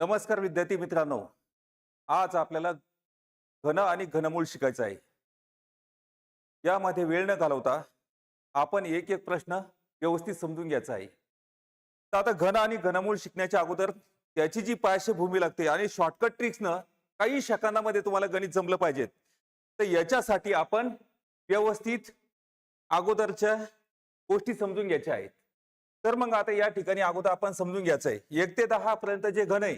नमस्कार विद्यार्थी मित्रांनो. आज आपल्याला घन आणि घनमूळ शिकायचं आहे. यामध्ये वेळ न घालवता आपण एक एक प्रश्न व्यवस्थित समजून घ्यायचा आहे. तर आता घन आणि घनमूळ शिकण्याच्या अगोदर त्याची जी पार्श्वभूमी लागते आणि शॉर्टकट ट्रिक्सनं काही सेकंदामध्ये तुम्हाला गणित जमलं पाहिजेत. तर याच्यासाठी आपण व्यवस्थित अगोदरच्या गोष्टी समजून घ्यायच्या आहेत. तर मग आता या ठिकाणी अगोदर आपण समजून घ्यायचं आहे एक ते दहा पर्यंत जे घन आहे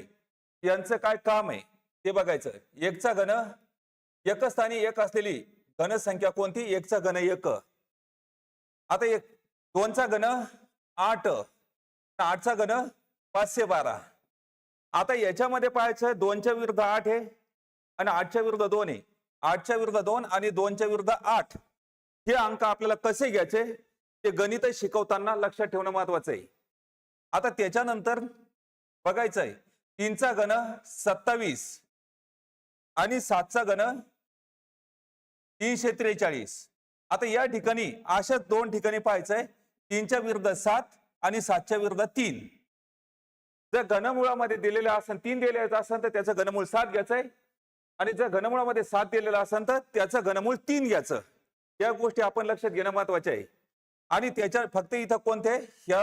यांचं काय काम आहे? ते बघायचं. एकचा घन एक स्थानी एक असलेली घनसंख्या कोणती? एकचा घन एक. आता एक दोनचा घन आठ. आठचा घन पाचशे बारा. आता याच्यामध्ये पाहायचं दोनच्या विरुद्ध आठ आहे आणि आठच्या विरुद्ध दोन आहे. आठच्या विरुद्ध दोन आणि दोनच्या विरुद्ध आठ. हे अंक आपल्याला कसे घ्यायचे? ते गणित शिकवताना लक्षात ठेवणं महत्वाचं आहे. आता त्याच्यानंतर बघायचं आहे. तीनचा गण सत्तावीस आणि सातचा गण तीनशे त्रेचाळीस. आता या ठिकाणी अशा दोन ठिकाणी पाहायचंय तीनच्या विरुद्ध सात आणि सातच्या विरुद्ध तीन. जर घनमुळामध्ये दिलेलं असेल तीन दिलेलं असेल तर त्याचं घनमूळ सात घ्यायचंय आणि जर घनमुळामध्ये सात दिलेलं असेल तर त्याचं घनमूळ तीन घ्यायचं. या गोष्टी आपण लक्षात घेणं महत्त्वाचे आहे. आणि त्याच्या फक्त इथं कोणते ह्या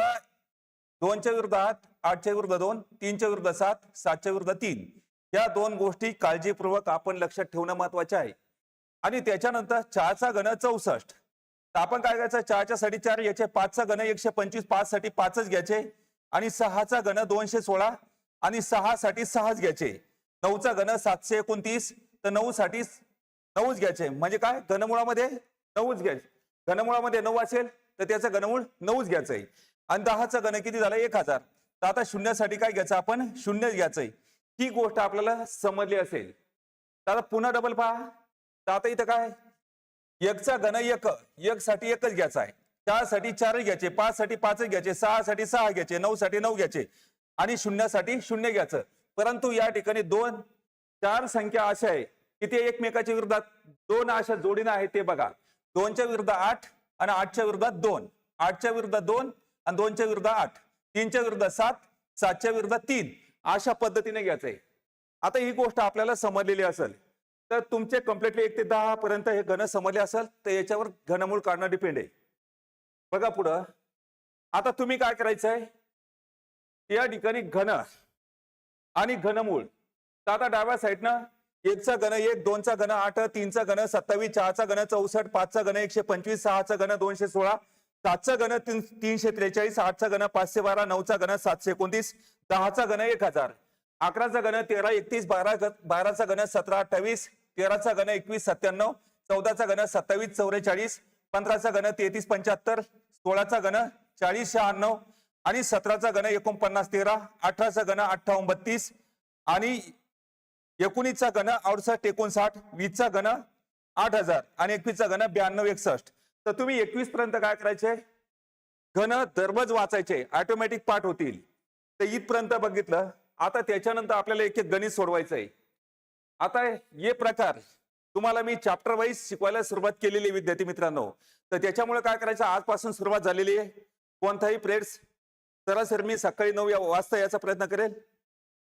दोनच्या विरुद्ध आठ आठच्या विरुद्ध दोन तीनच्या विरुद्ध सात सातच्या विरुद्ध तीन. या दोन गोष्टी काळजीपूर्वक आपण लक्षात ठेवणं महत्त्वाचे आहे. आणि त्याच्यानंतर चारचा घन चौसष्ट. तर आपण काय करायचं चारच्या साठी चार याचे पाचचा घन एकशे पंचवीस पाच साठी पाचच घ्यायचे. आणि सहाचा घन दोनशे सोळा आणि सहा साठी सहाच घ्यायचे. नऊचा घन सातशे एकोणतीस तर नऊ साठी नऊच घ्यायचे. म्हणजे काय? घनमुळामध्ये नऊच घ्यायचे. घनमुळामध्ये नऊ असेल तर त्याचं घनमूळ नऊच घ्यायचं आहे. आणि दहाचं घन किती झालं? एक हजार. तर आता शून्यासाठी काय घ्यायचं? आपण शून्य घ्यायचंय ही गोष्ट आपल्याला समजली असेल. तर आता पुन्हा डबल पहा. तर आता इथं काय? एकचा घन एक. एक साठी एकच घ्यायचा आहे. चारसाठी चारच घ्यायचे. पाच साठी पाचच घ्यायचे. सहा साठी सहा घ्यायचे. नऊ साठी नऊ घ्यायचे. आणि शून्यासाठी शून्य घ्यायचं. परंतु या ठिकाणी दोन चार संख्या अशा आहे की ते एकमेकाच्या विरोधात दोन अशा जोडीनं आहेत ते बघा. दोनच्या विरुद्ध आठ आणि आठच्या विरोधात दोन. आठच्या विरुद्ध दोन आणि दोनच्या विरुद्ध आठ. तीनच्या विरुद्ध सात सातच्या विरुद्ध तीन. अशा पद्धतीने घ्यायचंय. आता ही गोष्ट आपल्याला समजलेली असेल तर तुमचे कम्प्लिटली एक ते दहा पर्यंत हे घन समजले असेल तर याच्यावर घनमूळ काढणं डिपेंड आहे. बघा पुढं. आता तुम्ही काय करायचंय? या ठिकाणी घन आणि घनमूळ. तर आता डाव्या साईडनं एकचा घन एक दोनचा घन आठ तीनचा घन सत्तावीस चारचा घन चौसष्ट पाचचा घन एकशे पंचवीस सहाचा घन दोनशे सोळा सातचा घन तीन तीनशे त्रेचाळीस आठचा घन पाचशे बारा नऊचा घन सातशे एकोणतीस दहाचा घन एक हजार. अकराचा घन तेरा एकतीस बारा ग- बाराचा घन सतरा अठ्ठावीस तेराचा घन एकवीस सत्त्याण्णव चौदाचा घन सत्तावीस चौवेचाळीस पंधराचा घन तेहतीस पंच्याहत्तर सोळाचा घन चाळीस शहाण्णव आणि सतराचा घन एकोणपन्नास तेरा अठराचा घन अठ्ठावन्न बत्तीस आणि एकोणीसचा घन अडुसष्ट एकोणसाठ वीसचा घन आठ हजार आणि एकवीसचा घन ब्याण्णव एकसष्ट. तर तुम्ही एकवीस पर्यंत काय करायचे? घन दररोज वाचायचे. ऑटोमॅटिक पाठ होतील. तर इथपर्यंत बघितलं. आता त्याच्यानंतर आपल्याला एक एक गणित सोडवायचं आहे आता हे प्रकार तुम्हाला मी चॅप्टर वाईज शिकवायला सुरुवात केलेली आहे विद्यार्थी मित्रांनो. तर त्याच्यामुळे काय करायचं? आजपासून सुरुवात झालेली आहे. कोणताही प्रेड्स सरासरी मी सकाळी नऊ या- वाजता याचा प्रयत्न करेल.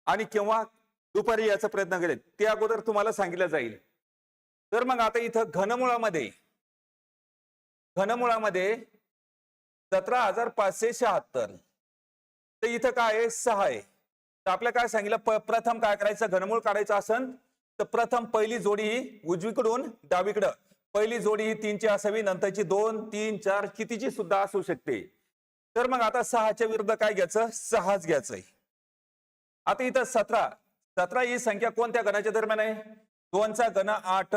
आणि केव्हा दुपारी याचा प्रयत्न करेल ते अगोदर तुम्हाला सांगितलं जाईल. तर मग आता इथं घनमुळामध्ये घनमुळामध्ये सतरा हजार पाचशे शहात्तर. तर इथं काय आहे? सहा आहे. तर आपल्याला काय सांगितलं? प्रथम काय करायचं? घनमूळ काढायचं असन तर प्रथम पहिली जोडी ही उजवीकडून डावीकडं. पहिली जोडी ही तीनची असावी नंतरची दोन तीन चार कितीची सुद्धा असू शकते. तर मग आता सहाच्या विरुद्ध काय घ्यायचं? सहाच घ्यायचंय. आता इथं सतरा. सतरा ही संख्या कोणत्या गणाच्या दरम्यान आहे? दोनचा गण आठ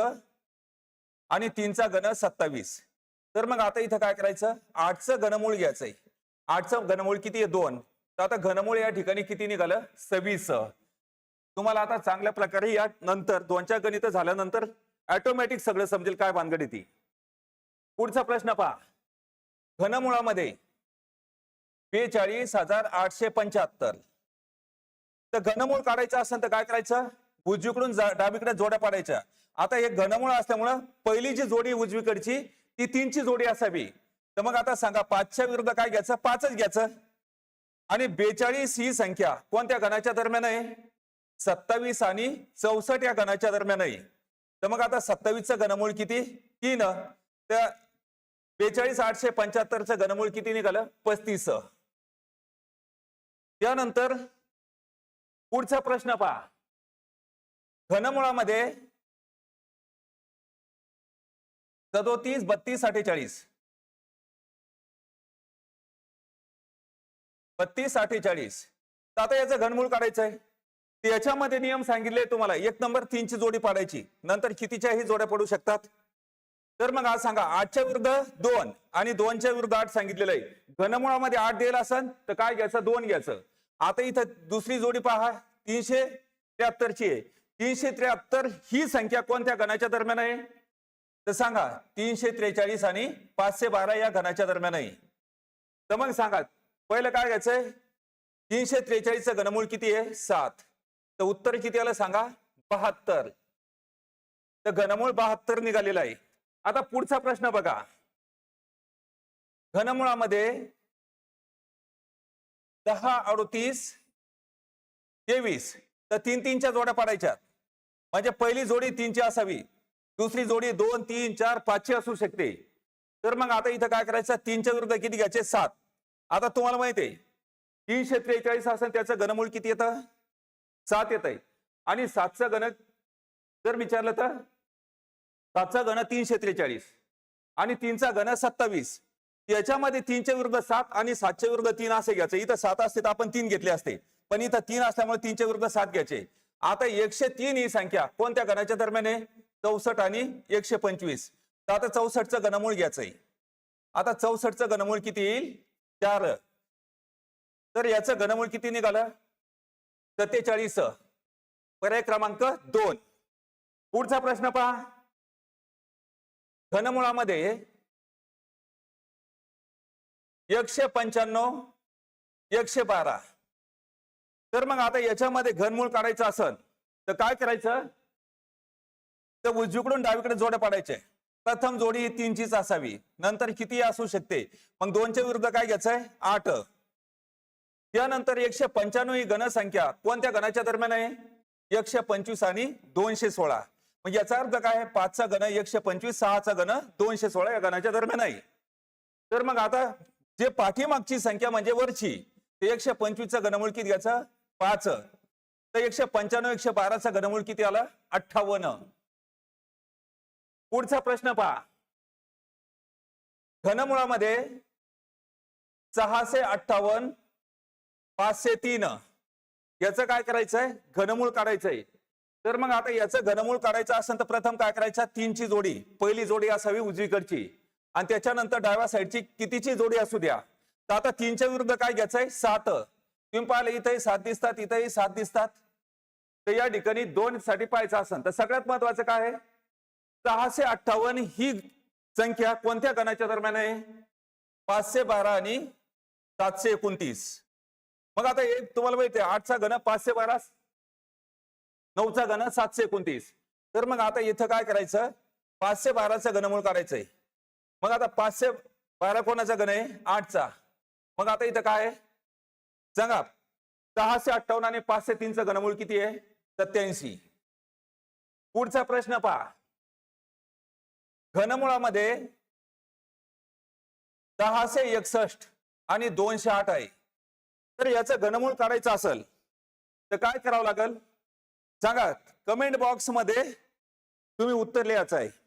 आणि तीनचा गण सत्तावीस. तर मग आता इथं काय करायचं? आठचं घनमूळ घ्यायचंय. आठचं घनमूळ किती आहे? दोन. तर आता घनमूळ या ठिकाणी किती निघालं? सव्वीस. तुम्हाला आता चांगल्या प्रकारे या नंतर दोनच्या गणित झाल्यानंतर ऑटोमॅटिक सगळं समजेल काय भानगड ती. पुढचा प्रश्न पहा. घनमुळामध्ये बेचाळीस हजार आठशे पंच्याहत्तर. तर घनमूळ काढायचं असेल तर काय करायचं? उजवीकडून डावीकडे जोड्या पाडायच्या. आता हे घनमूळ असल्यामुळं पहिली जी जोडी उजवीकडची ती तीनची जोडी असावी. तर मग आता सांगा पाचच्या विरुद्ध काय घ्यायचं? पाचच घ्यायचं. आणि बेचाळीस ही संख्या कोणत्या घनाच्या दरम्यान आहे? सत्तावीस आणि चौसष्ट या गणाच्या दरम्यान आहे. तर मग आता सत्तावीसचं घनमूळ किती? तीन. तर बेचाळीस आठशे पंच्याहत्तरचं घनमूळ किती निघालं? पस्तीस त्यानंतर पुढचा प्रश्न पहा. घनमुळामध्ये सदोतीस बत्तीस अठ्ठेचाळीस बत्तीस अठ्ठेचाळीस तर आता याचं घनमूळ काढायचं आहे याच्यामध्ये नियम सांगितले तुम्हाला. एक नंबर तीनची जोडी पाडायची. नंतर कितीच्याही जोड्या पडू शकतात. तर मग आज सांगा आठच्या विरुद्ध दोन आणि दोनच्या विरुद्ध आठ सांगितलेलं आहे. घनमुळामध्ये आठ दिलं असेल तर काय घ्यायचं? दोन घ्यायचं. आता इथं दुसरी जोडी पहा तीनशे त्र्याहत्तरची आहे. तीनशे त्र्याहत्तर ही संख्या कोणत्या गणाच्या दरम्यान आहे? तर सांगा तीनशे त्रेचाळीस आणि पाचशे बारा या घनाच्या दरम्यान आहे. तर मग सांगा पहिलं काय घ्यायचंय? तीनशे त्रेचाळीसचं घनमूळ किती आहे? सात. तर उत्तर किती आलं सांगा? बहात्तर. तर घनमूळ बहात्तर निघालेलं आहे. आता पुढचा प्रश्न बघा. घनमुळामध्ये दहा अडतीस तेवीस. तर तीन तीनच्या जोड्या पाडायच्या म्हणजे पहिली जोडी तीनची असावी. दुसरी जोडी दोन तीन चार पाचची असू शकते. तर मग आता इथं काय करायचं? तीनच्या विरुद्ध किती घ्यायचे? सात. आता तुम्हाला माहिती आहे. तीनशे त्रेचाळीस असेल त्याचं घनमूळ किती येतं? सात येत आहे आणि सातचं घन जर विचारलं तर? सातचा घन तीनशे त्रेचाळीस आणि तीनचा घन सत्तावीस. याच्यामध्ये तीनच्या विरुद्ध सात आणि सातच्या विरुद्ध तीन असे घ्यायचे. इथं सात असते तर आपण तीन घेतले असते. पण इथं तीन असल्यामुळे तीनच्या विरुद्ध सात घ्यायचे. आता एकशे तीन ही संख्या कोणत्या गणाच्या दरम्यान आहे? चौसष्ट आणि एकशे पंचवीस. तर आता चौसष्टचं गणमूळ घ्यायचंय. आता चौसष्टचं गणमूळ किती येईल? चार. तर याचं गणमूळ किती निघालं? सत्तेचाळीस. पर्याय क्रमांक दोन. पुढचा प्रश्न पहा. घनमुळामध्ये एकशे पंच्याण्णव एकशे बारा. तर मग आता याच्यामध्ये घनमूळ काढायचं असेल तर काय करायचं? तर उजवीकडून डावीकडे जोड्या पाडायचे. प्रथम जोडी तीनचीच असावी. नंतर किती असू शकते. मग दोनच्या विरुद्ध काय घ्यायचंय? आठ. त्यानंतर एकशे पंच्याण्णव ही गणसंख्या कोणत्या गणाच्या दरम्यान आहे? एकशे पंचवीस आणि दोनशे सोळा. मग याचा अर्थ काय? आहे पाचचा गण एकशे पंचवीस सहाचा गण दोनशे सोळा या गणाच्या दरम्यान आहे. तर मग आता जे पाठीमागची संख्या म्हणजे वरची ते एकशे पंचवीसचा घनमूळ किती घ्यायचं पाच तर एकशे पंच्याण्णव एकशे बाराचा घनमूळ किती आला? अठ्ठावन्न. पुढचा प्रश्न पहा. घनमुळामध्ये सहाशे अठ्ठावन्न पाचशे तीन. याचं काय करायचंय? घनमूळ काढायचंय. तर मग आता याचं घनमूळ काढायचं असेल तर प्रथम काय करायचं? तीनची जोडी. पहिली जोडी असावी उजवीकडची. आणि त्याच्यानंतर डाव्या साईडची कितीची जोडी असू द्या. तर आता तीनच्या विरुद्ध काय घ्यायचंय? सात. तुम्ही पाहिलं इथंही सात दिसतात इथंही सात दिसतात. तर या ठिकाणी दोन साठी पाहायचं असेल तर सगळ्यात महत्वाचं काय आहे? सहाशे अठ्ठावन्न ही संख्या कोणत्या गणाच्या दरम्यान आहे? पाचशे बारा आणि सातशे एकोणतीस. मग आता एक तुम्हाला माहिती आहे आठचा गण पाचशे बारा नऊचा गण सातशे एकोणतीस. तर मग आता इथं काय करायचं? पाचशे बाराचं गणमूळ करायचंय मग आता पाचशे बारा कोणाचा घन आहे आठचा. मग आता इथं काय? आहे सांगा. सहाशे अठ्ठावन्न आणि पाचशे तीनचं गणमूळ किती आहे? सत्याऐंशी. पुढचा प्रश्न पहा. घनमुळामध्ये दहाशे एकसष्ट आणि दोनशे आठ आहे. तर याचं घनमूळ काढायचं असेल तर काय करावं लागेल? सांगा. कमेंट बॉक्समध्ये तुम्ही उत्तर लिहायचं आहे.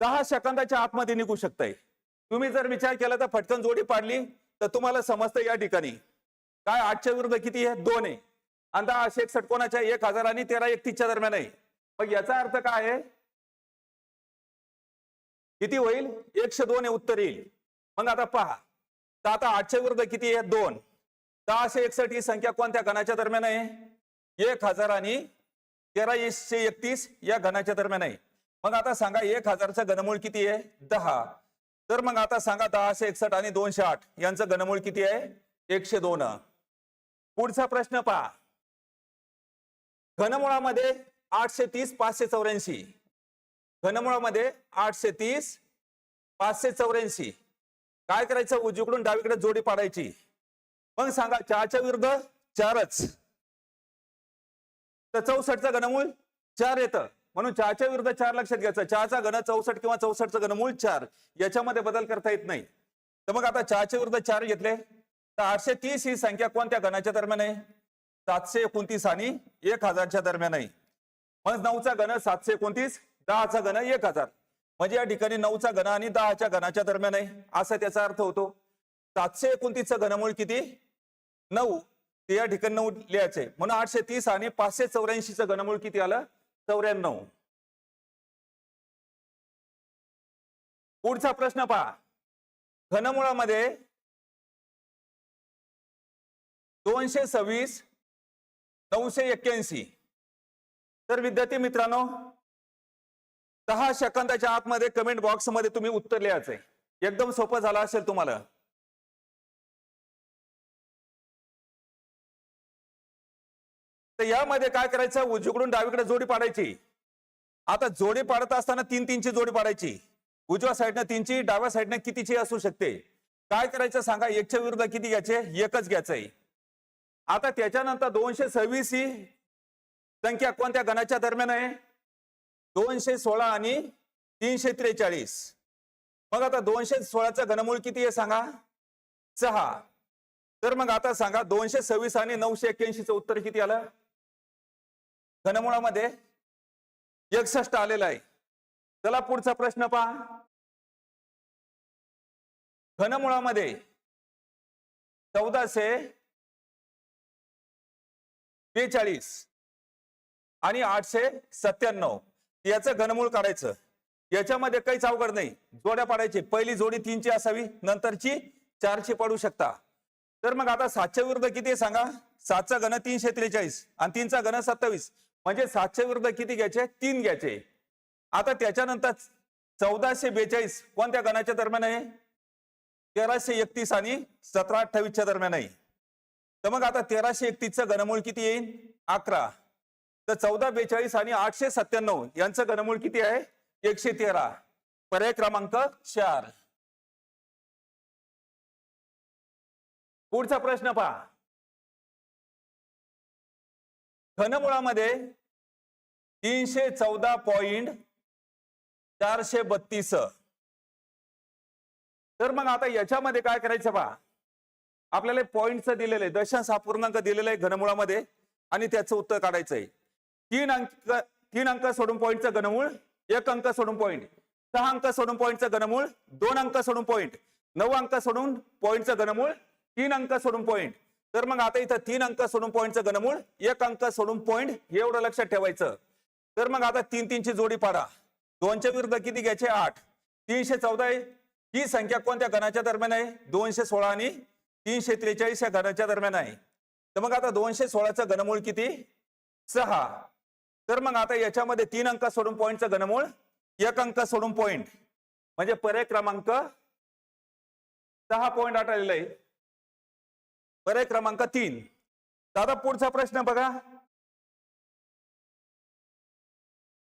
दहा सेकंदाच्या आतमध्ये निघू शकताय. तुम्ही जर विचार केला तर फटकन जोडी पाडली तर तुम्हाला समजतं या ठिकाणी. काय आठच्या विरुद्ध किती आहे? दोन आहे. आणि दहा एकसष्ट कोणाच्या? एक हजार आणि तेरा एकतीसच्या दरम्यान आहे. मग याचा अर्थ काय आहे? किती होईल? एकशे दोन हे उत्तर येईल. मग आता पहा. तर आता आठच्या विरुद्ध किती आहे? दोन. दहाशे एकसष्ट ही संख्या कोणत्या घणाच्या दरम्यान आहे? एक हजार आणि तेरा एकशे एकतीस या घनाच्या दरम्यान आहे. मग आता सांगा एक हजारचं घनमूळ किती आहे? दहा. तर मग आता सांगा दहाशे एकसष्ट आणि दोनशे आठ. यांचं घनमूळ किती आहे? एकशे दोन. पुढचा प्रश्न पहा. घनमुळामध्ये आठशे तीस पाचशे चौऱ्याऐंशी. घनमुळामध्ये आठशे तीस पाचशे चौऱ्याऐंशी. काय करायचं? उजवीकडून डावीकडे जोडी पाडायची. मग सांगा चारच्या विरुद्ध चारच. तर चौसष्टचं घनमूळ चार येतं. म्हणून चहाच्या विरुद्ध चार लक्षात घ्यायचं. चहाचा घन चौसष्ट किंवा चौसष्टचं घनमूळ चार याच्यामध्ये बदल करता येत नाही. तर मग आता चहाच्या विरुद्ध चार घेतले. तर आठशे तीस ही संख्या कोणत्या घनाच्या दरम्यान आहे? सातशे एकोणतीस आणि एक हजारच्या दरम्यान आहे. म्हणजे नऊचा घन सातशे एकोणतीस दहाचा घन एक हजार. म्हणजे या ठिकाणी नऊचा घन आणि दहाच्या घनाच्या दरम्यान आहे. असा त्याचा अर्थ होतो. सातशे एकोणतीसचं घनमूळ किती? नऊ. ते या ठिकाणी नऊ लिहायचे म्हणून आठशे तीस आणि पाचशे चौऱ्याऐंशीचं घनमूळ किती आलं? चौऱ्याण्णव. पुढचा प्रश्न पहा. घनमुळामध्ये दोनशे सव्वीस नऊशे एक्क्याऐंशी. तर विद्यार्थी मित्रांनो दहा सेकंदाच्या आतमध्ये कमेंट बॉक्समध्ये तुम्ही उत्तर लिहायचंय. एकदम सोपं झालं असेल तुम्हाला. तर यामध्ये काय करायचं? उजवीकडून डावीकडे जोडी पाडायची. आता जोडी पाडत असताना तीन तीनची जोडी पाडायची. उजव्या साईडनं तीनची डाव्या साईडनं कितीची असू शकते? काय करायचं सांगा? एकच्या विरुद्ध किती घ्यायचे? एकच घ्यायचंय. आता त्याच्यानंतर दोनशे सव्वीस ही संख्या कोणत्या गणाच्या दरम्यान आहे? दोनशे सोळा आणि तीनशे त्रेचाळीस. मग आता दोनशे सोळाचं घनमूळ किती आहे सांगा? सहा. तर मग आता सांगा दोनशे सव्वीस आणि नऊशे एक्क्याऐंशीचं उत्तर किती आलं? घनमुळामध्ये एकसष्ट आलेलं आहे. चला पुढचा प्रश्न पहा. घनमुळामध्ये चौदाशे बेचाळीस आणि आठशे सत्त्याण्णव याचं घनमूळ काढायचं. याच्यामध्ये काहीच अवघड नाही. जोड्या पाडायची. पहिली जोडी तीनची असावी नंतरची चारची पडू शकता. तर मग आता सातच्या विरुद्ध किती सांगा? सातचा घन तीनशे त्रेचाळीस आणि तीनचा घन सत्तावीस. म्हणजे सातशे विरुद्ध किती घ्यायचे? तीन घ्यायचे. आता त्याच्यानंतर चौदाशे बेचाळीस कोणत्या गणाच्या दरम्यान आहे? तेराशे एकतीस आणि सतरा अठ्ठावीसच्या दरम्यान आहे. तर मग आता तेराशे एकतीसचं गणमूळ किती येईल अकरा. तर चौदा बेचाळीस आणि आठशे सत्त्याण्णव यांचं गणमूळ किती आहे? एकशे तेरा. पर्याय क्रमांक चार. पुढचा प्रश्न पहा. घनमुळामध्ये तीनशे चौदा पॉइंट चारशे बत्तीस तर मग आता याच्यामध्ये काय करायचं पहा आपल्याला पॉईंटचं दिलेलं आहे दशांश अपूर्णांक दिलेलं आहे घनमुळामध्ये आणि त्याचं उत्तर काढायचं आहे तीन अंक तीन अंक सोडून पॉईंटचं घनमूळ एक अंक सोडून पॉईंट सहा अंक सोडून पॉईंटचं घनमूळ दोन अंक सोडून पॉईंट नऊ अंक सोडून पॉईंटचं घनमूळ तीन अंक सोडून पॉईंट तर मग आता इथं तीन अंक सोडून पॉईंटचं गणमूळ एक अंक सोडून पॉईंट एवढं लक्षात ठेवायचं. तर मग आता तीन तीनची जोडी पाडा. दोनच्या विरुद्ध किती घ्यायचे? आठ. तीनशे चौदा आहे. ही संख्या कोणत्या गणाच्या दरम्यान आहे? दोनशे सोळा आणि तीनशे त्रेचाळीस या गणाच्या दरम्यान आहे. तर मग आता दोनशे सोळाचं गणमूळ किती? सहा. तर मग आता याच्यामध्ये तीन अंक सोडून पॉईंटचं गणमूळ एक अंक सोडून पॉईंट म्हणजे पर्याय क्रमांक सहा पॉईंट आठ आलेला आहे. पर्याय क्रमांक तीन. दादा पुढचा प्रश्न बघा.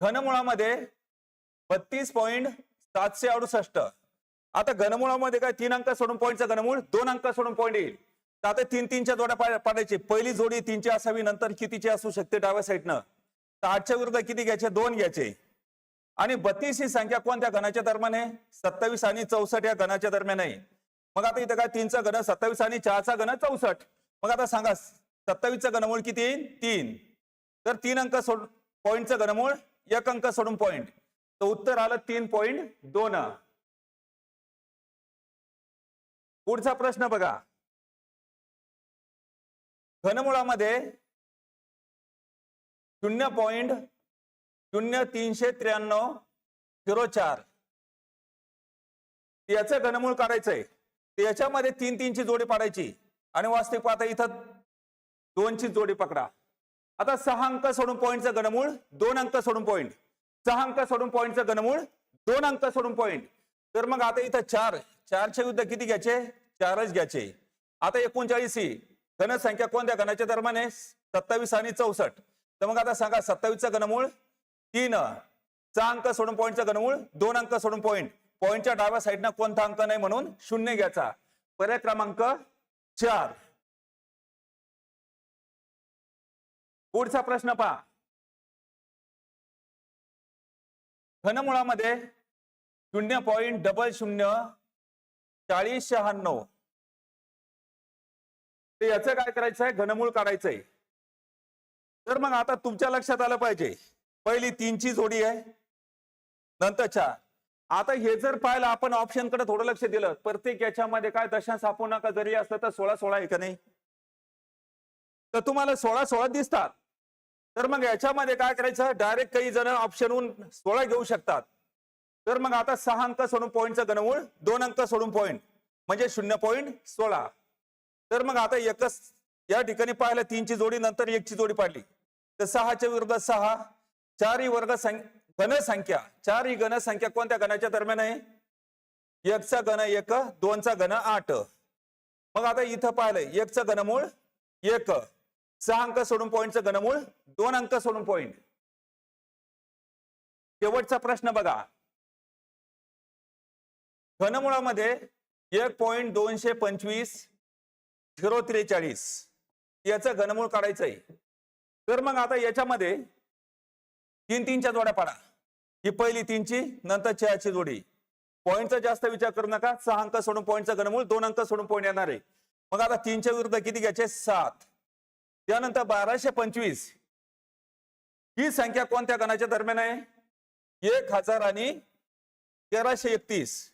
घनमुळामध्ये बत्तीस पॉईंट सातशे अडुसष्ट. आता घनमुळामध्ये काय तीन अंक सोडून पॉईंटचा घनमूळ दोन अंक सोडून पॉईंट येईल. तर आता तीन तीनच्या जोड्या पाडायची. पहिली जोडी तीनची असावी नंतर कितीची असू शकते डाव्या साईडनं तर आठच्या विरुद्ध किती घ्यायचे? दोन घ्यायचे. आणि बत्तीस ही संख्या कोणत्या घनाच्या दरम्यान आहे? सत्तावीस आणि चौसष्ट या घनाच्या दरम्यान आहे. मग आता इथं काय तीनचा गण सत्तावीस आणि चारचा गण चौसष्ट. मग आता सांगा सत्तावीसचं गणमूळ किती येईल तीन. तर तीन अंक सोड पॉईंटचं गणमूळ एक अंक सोडून पॉईंट. तर उत्तर आलं तीन पॉईंट दोन. पुढचा प्रश्न बघा. घनमुळामध्ये शून्य पॉइंट शून्य तीनशे त्र्याण्णव झिरो चार. याचं घनमूळ काढायचंय. तर याच्यामध्ये तीन तीनची जोडी पाडायची. आणि वास्तविक पाहता इथं दोनची जोडी पकडा. आता सहा अंक सोडून पॉईंटचं गणमूळ दोन अंक सोडून पॉईंट सहा अंक सोडून पॉईंटचं गणमूळ दोन अंक सोडून पॉईंट तर मग आता इथं चार. चारच्या युद्ध किती घ्यायचे? चारच घ्यायचे. आता एकोणचाळीस ही. घनसंख्या कोणत्या? गणाच्या दरम्यान आहे. सत्तावीस आणि चौसष्ट. तर मग आता सांगा सत्तावीसचं गणमूळ तीन. सहा अंक सोडून पॉईंटचं गणमूळ दोन अंक सोडून पॉईंट पॉईंटच्या डाव्या साईडनं कोणता अंक नाही म्हणून शून्य घ्यायचा. पर्याय क्रमांक चार. पुढचा प्रश्न पहा. घनमुळामध्ये शून्य पॉईंट डबल शून्य चाळीस शहाण्णव. तर याचं काय करायचं आहे? घनमूळ काढायचंय. तर मग आता तुमच्या लक्षात आलं पाहिजे. पहिली तीनची जोडी आहे. नंतर आता हे जर पाहिलं आपण ऑप्शनकडे थोडं लक्ष दिलं. प्रत्येक याच्यामध्ये काय दशांश अपूर्णांक जरी असलं तर सोळा सोळा आहे का नाही? तर तुम्हाला सोळा सोळा दिसतात. तर मग याच्यामध्ये काय करायचं? डायरेक्ट काही जण ऑप्शनहून सोळा घेऊ शकतात. तर मग आता सहा अंक सोडून पॉईंटचं घनमूळ दोन अंक सोडून पॉईंट म्हणजे शून्य पॉईंट सोळा. तर मग आता एकच या ठिकाणी पाहिलं तीनची जोडी नंतर एकची जोडी पाडली. तर सहाच्या विरुद्ध सहा चारही वर्ग संख्या घनसंख्या चार ही घनसंख्या कोणत्या गणाच्या दरम्यान आहे? एकचा घन एक दोनचा घन आठ. मग आता इथं पाहिलं एकचं घनमूळ एक. सहा अंक सोडून पॉईंटचं घनमूळ दोन अंक सोडून पॉईंट शेवटचा प्रश्न बघा. घनमुळामध्ये एक पॉईंट दोनशे पंचवीस झिरो त्रेचाळीस. याचं घनमूळ काढायचं आहे तर मग आता याच्यामध्ये तीन तीनच्या जोड्या पाडा. ही पहिली तीनची नंतर चारची जोडी. पॉईंटचा जास्त विचार करू नका. सहा अंक सोडून पॉईंटचा घनमूळ दोन अंक सोडून पॉईंट येणार आहे. मग आता तीनच्या विरुद्ध किती घ्यायचे? सात. त्यानंतर बाराशे पंचवीस. ही संख्या कोणत्या गणाच्या दरम्यान आहे? एक हजार आणि तेराशे एकतीस.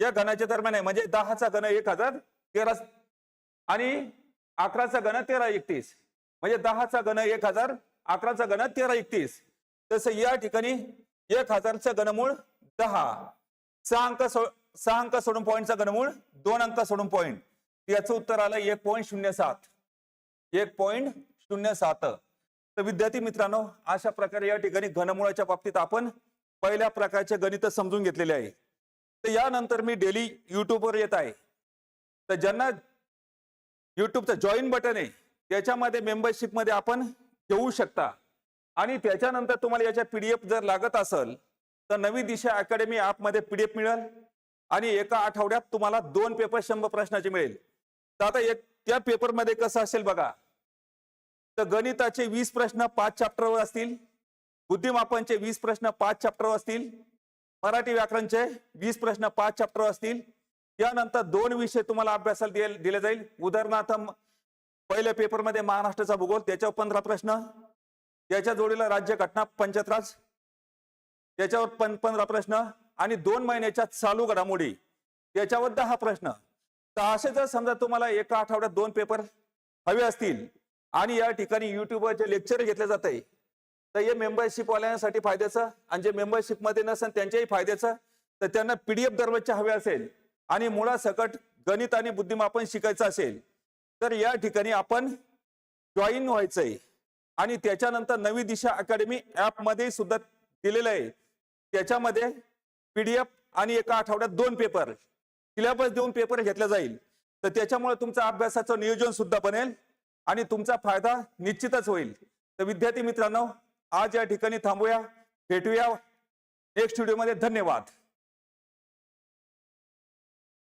या गणाच्या दरम्यान आहे. म्हणजे दहाचा घन एक हजार तेरा आणि अकराचा घन तेरा एकतीस. म्हणजे दहाचा घन एक हजार अकराचा घन तेरा एकतीस. तसं या ठिकाणी एक हजारचं घनमूळ दहा. सहा अंक सो सहा अंक सोडून पॉईंटचा घनमूळ दोन अंक सोडून पॉईंट याचं उत्तर आलं एक पॉईंट शून्य सात. एक पॉईंट शून्य सात. तर विद्यार्थी मित्रांनो अशा प्रकारे या ठिकाणी घनमुळाच्या बाबतीत आपण पहिल्या प्रकारचे गणित समजून घेतलेले आहे. तर यानंतर मी डेली युट्यूबवर येत आहे. तर ज्यांना युट्यूबचं जॉईन बटन आहे त्याच्यामध्ये मेंबरशिपमध्ये आपण घेऊ शकता. आणि त्याच्यानंतर तुम्हाला याच्या पीडीएफ जर लागत असेल तर नवी दिशा अकॅडमी मध्ये पीडीएफ मिळेल. आणि एका आठवड्यात तुम्हाला दोन पेपर शंभर प्रश्नाचे मिळेल. तर आता एक त्या पेपरमध्ये कसं असेल बघा. तर गणिताचे वीस प्रश्न पाच चॅप्टरवर असतील. बुद्धिमापनचे वीस प्रश्न पाच चॅप्टरवर असतील. मराठी व्याकरणचे वीस प्रश्न पाच चॅप्टर असतील. त्यानंतर दोन विषय तुम्हाला अभ्यासाला दिले दिले जाईल. उदाहरणार्थ पहिल्या पेपरमध्ये महाराष्ट्राचा भूगोल त्याच्यावर पंधरा प्रश्न. त्याच्या जोडीला राज्य घटना पंचत्रास त्याच्यावर पण पंधरा प्रश्न आणि दोन महिन्याच्या चालू घडामोडी. त्याच्यावर दहा प्रश्न. तर असे जर समजा तुम्हाला एका आठवड्यात दोन पेपर हवे असतील आणि या ठिकाणी युट्यूबवरचे लेक्चर घेतले जात आहे तर हे मेंबरशिपवाल्यांसाठी फायद्याचं आणि जे मेंबरशिपमध्ये नसेल त्यांच्याही फायद्याचं. तर त्यांना पीडीएफ दररोजचे हवे असेल आणि मुळासकट गणित आणि बुद्धिमापन शिकायचं असेल तर या ठिकाणी आपण जॉईन व्हायचंय. आणि त्याच्यानंतर नवी दिशा अकॅडमी ऍपमध्ये सुद्धा दिलेलं आहे. त्याच्यामध्ये पीडीएफ आणि एका आठवड्यात दोन पेपर सिलेबस देऊन पेपर घेतला जाईल. तर त्याच्यामुळे तुमचा अभ्यासाचं नियोजन सुद्धा बनेल आणि तुमचा फायदा निश्चितच होईल. तर विद्यार्थी मित्रांनो आज या ठिकाणी थांबूया. भेटूया. नेक्स्ट व्हिडिओमध्ये. धन्यवाद.